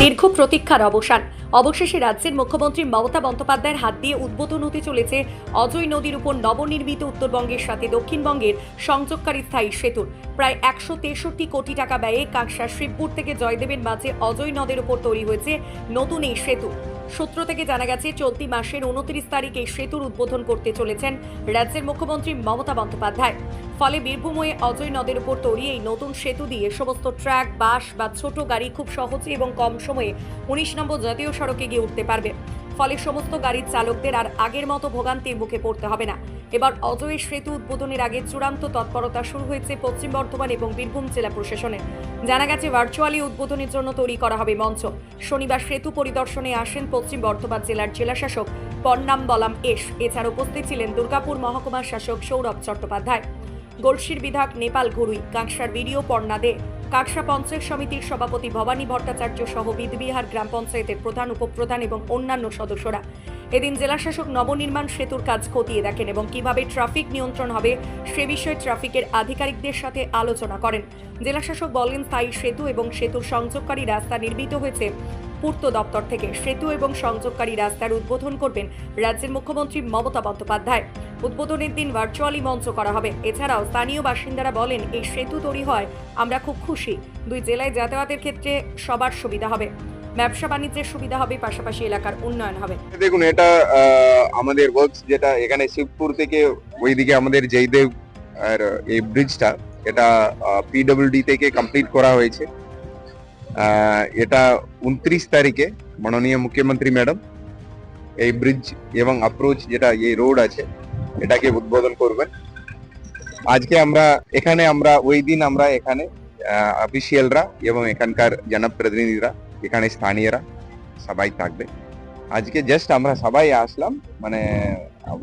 দীর্ঘ প্রতীক্ষার অবসান। অবশেষে রাজ্যের মুখ্যমন্ত্রী মমতা বন্দ্যোপাধ্যায়ের হাত দিয়ে উদ্বোধন হতে চলেছে অজয় নদীর উপর নবনির্মিত উত্তরবঙ্গের সাথে দক্ষিণবঙ্গের সংযোগকারী স্থায়ী সেতুর। প্রায় একশো তেষট্টি কোটি টাকা ব্যয়ে কাঁকসা শিবপুর থেকে জয়দেবের মাঝে অজয় নদের উপর তৈরি হয়েছে নতুন এই সেতু। সূত্র থেকে জানা গেছে, চলতি মাসের উনত্রিশ তারিখে সেতুর উদ্বোধন করতে চলেছেন রাজ্যের মুখ্যমন্ত্রী মমতা বন্দ্যোপাধ্যায়। ফলে বীরভূম হয়ে অজয় নদের উপর তৈরি এই নতুন সেতু দিয়ে সমস্ত ট্রাক, বাস বা ছোট গাড়ি খুব সহজে এবং কম সময়ে উনিশ নম্বর জাতীয় সড়কে গিয়ে উঠতে পারবে। ফলে সমস্ত গাড়ির চালকদের আর আগের মতো ভোগান্তির মুখে পড়তে হবে না। এবার অজয়ের সেতু উদ্বোধনের আগে চূড়ান্ত তৎপরতা শুরু হয়েছে পশ্চিম বর্ধমান এবং বীরভূম জেলা প্রশাসনের। জানা গেছে, ভার্চুয়ালি উদ্বোধনের জন্য তৈরি করা হবে মঞ্চ। শনিবার সেতু পরিদর্শনে আসেন পশ্চিম বর্ধমান জেলার জেলাশাসক পন্নাম বলাম এস। এছাড়া উপস্থিত ছিলেন দুর্গাপুর মহকুমার শাসক সৌরভ চট্টোপাধ্যায়। গলসির বিধায়ক নেপাল ঘুরুই কাঁকসার ভিডিও পর্ণা দে। কাকসা পঞ্চায়েত সমিতির সভাপতি ভবানী ভট্টাচার্য সহ বিদবিহার গ্রাম পঞ্চায়েতের প্রধান, উপপ্রধান এবং অন্যান্য সদস্যরা। এদিন জেলাশাসক নবনির্মাণ সেতুর কাজ খতিয়ে দেখেন এবং কীভাবে ট্রাফিক নিয়ন্ত্রণ হবে সে বিষয়ে ট্রাফিকের আধিকারিকদের সাথে আলোচনা করেন। জেলাশাসক বলেন, স্থায়ী সেতু এবং সেতুর সংযোগকারী রাস্তা নির্মিত হয়েছে পূর্ত দপ্তর থেকে। সেতু এবং সংযোগকারী রাস্তার উদ্বোধন করবেন রাজ্যের মুখ্যমন্ত্রী মমতা বন্দ্যোপাধ্যায়। উদ্বোধনের দিন ভার্চুয়ালি মঞ্চ করা হবে। এছাড়াও স্থানীয় বাসিন্দারা বলেন, এই সেতু তৈরি হয়, আমরা খুব খুশি। দুই জেলায় যাতায়াতের ক্ষেত্রে সবার সুবিধা হবে। ব্যবসা বাণিজ্যের সুবিধা হবে, পাশাপাশি এলাকার উন্নয়ন হবে। দেখুন, এটা আমাদের ওয়ার্কস যেটা এখানে শিবপুর থেকে ওইদিকে আমাদের জয়দেব, আর এই ব্রিজটা এটা পিডব্লিউডি থেকে কমপ্লিট করা হয়েছে। এটা উনত্রিশ তারিখে, মাননীয় মুখ্যমন্ত্রী ম্যাডাম, এই ব্রিজ এবং অ্যাপ্রোচ যেটা, এই রোড আছে এটাকে উদ্বোধন করবেন। আজকে আমরা, এখানে আমরা, ওই দিন আমরা এখানে অফিসিয়ালরা এবং এখানকার জনপ্রতিনিধিরা, এখানে স্থানীয়রা সবাই থাকবে। আজকে জাস্ট আমরা সবাই আসলাম মানে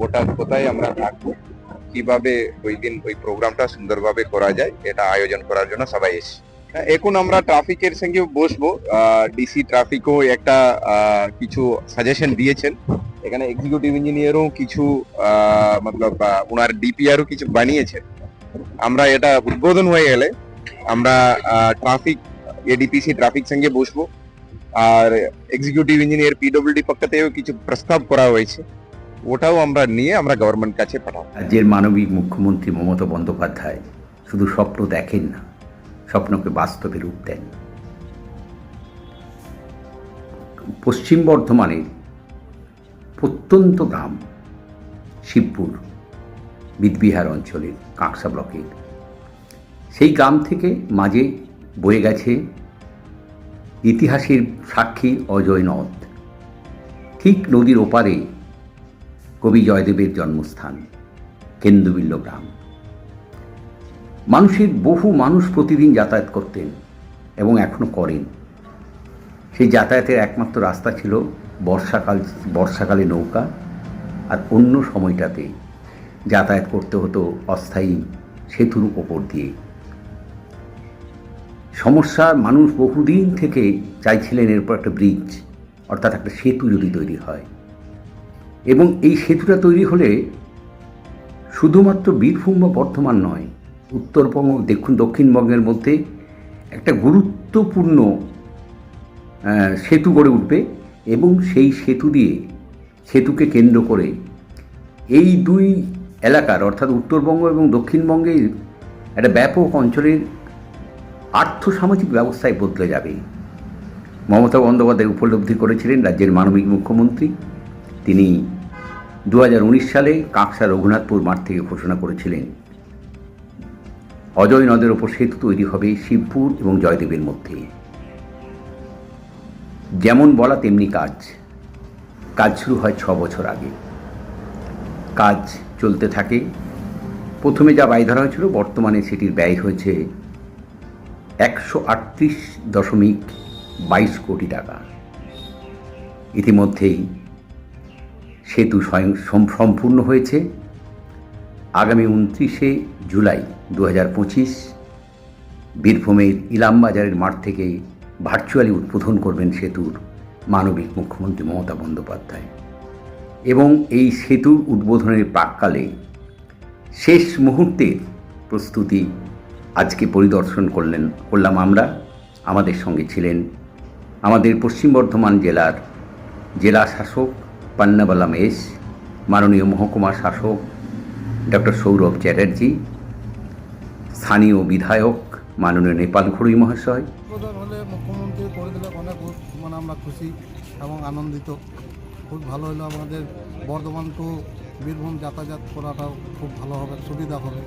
ওটা কোথায় আমরা থাকব, কীভাবে ওই দিন ওই প্রোগ্রামটা সুন্দরভাবে করা যায়, এটা আয়োজন করার জন্য সবাই এসেছি। এখন আমরা ট্রাফিকের সঙ্গে বসবো ডিসি ট্রাফিকও একটা কিছু সাজেশন দিয়েছেন। এখানে এক্সিকিউটিভ ইঞ্জিনিয়ারও কিছু মতলব ওনার ডিপিআরও কিছু বানিয়েছেন। আমরা এটা উদ্বোধন হয়ে গেলে আমরা ট্রাফিক এডিপিসি ট্রাফিক সঙ্গে বসবো। আর এক্সিকিউটিভ ইঞ্জিনিয়ার পিডব্লিউডি পক্ষ থেকেও কিছু প্রস্তাব করা হয়েছে। ওটাও আমরা নিয়ে আমরা গভর্নমেন্ট কাছে পাঠাবো। রাজ্যের মানবিক মুখ্যমন্ত্রী মমতা বন্দ্যোপাধ্যায় শুধু স্বপ্ন দেখেন না, স্বপ্নকে বাস্তবে রূপ দেন। পশ্চিম বর্ধমানের প্রত্যন্ত গ্রাম, শিবপুর, বিদবিহার অঞ্চলের কাঁকসা ব্লকের। সেই গ্রাম থেকে মাঝে বয়ে গেছে ইতিহাসের সাক্ষী অজয় নদ। ঠিক নদীর ওপারে কবি জয়দেবের জন্মস্থান, কেন্দুবিল্ল গ্রাম। মানুষের বহু মানুষ প্রতিদিন যাতায়াত করতেন এবং এখনও করেন। সেই যাতায়াতের একমাত্র রাস্তা ছিল বর্ষাকাল, বর্ষাকালে নৌকা আর অন্য সময়টাতে যাতায়াত করতে হতো অস্থায়ী সেতুর ওপর দিয়ে। সমস্যা মানুষ বহুদিন থেকে চাইছিলেন এরপর একটা ব্রিজ অর্থাৎ একটা সেতু যদি তৈরি হয়। এবং এই সেতুটা তৈরি হলে শুধুমাত্র বীরভূম বা বর্ধমান নয়, উত্তরবঙ্গ, দেখুন দক্ষিণবঙ্গের মধ্যে একটা গুরুত্বপূর্ণ সেতু গড়ে উঠবে এবং সেই সেতু দিয়ে সেতুকে কেন্দ্র করে এই দুই এলাকার, অর্থাৎ উত্তরবঙ্গ এবং দক্ষিণবঙ্গের একটা ব্যাপক অঞ্চলের আর্থসামাজিক ব্যবস্থায় বদলে যাবে। মমতা বন্দ্যোপাধ্যায় উপলব্ধি করেছিলেন রাজ্যের মানবিক মুখ্যমন্ত্রী। তিনি দু হাজার উনিশ সালে কাঁকসা রঘুনাথপুর মাঠ থেকে ঘোষণা করেছিলেন, অজয় নদের ওপর সেতু তৈরি হবে শিবপুর এবং জয়দেবের মধ্যে। যেমন বলা তেমনি কাজ। কাজ শুরু হয় ছ বছর আগে। কাজ চলতে থাকে। প্রথমে যা ব্যয় ধরা হয়েছিল, বর্তমানে সেটির ব্যয় হয়েছে একশো আটত্রিশ দশমিক বাইশ কোটি টাকা। ইতিমধ্যেই সেতু স্বয়ং সম- সম্পূর্ণ হয়েছে। আগামী উনত্রিশে জুলাই দু হাজার পঁচিশ বীরভূমের ইলামবাজারের মাঠ থেকে ভার্চুয়ালি উদ্বোধন করবেন সেতুর মানবিক মুখ্যমন্ত্রী মমতা বন্দ্যোপাধ্যায়। এবং এই সেতুর উদ্বোধনের প্রাককালে শেষ মুহূর্তের প্রস্তুতি আজকে পরিদর্শন করলেন, করলাম আমরা। আমাদের সঙ্গে ছিলেন আমাদের পশ্চিম বর্ধমান জেলার জেলা শাসক পান্নাবালাম এস মাননীয় মহকুমা শাসক ডক্টর সৌরভ চ্যাটার্জি, স্থানীয় বিধায়ক মাননীয় নেপাল ঘড়ুই মহাশয়। আমরা খুশি এবং আনন্দিত। খুব ভালো হলো আমাদের বর্ধমান টু বীরভূম যাতায়াত করাটাও খুব ভালো হবে, সুবিধা হবে।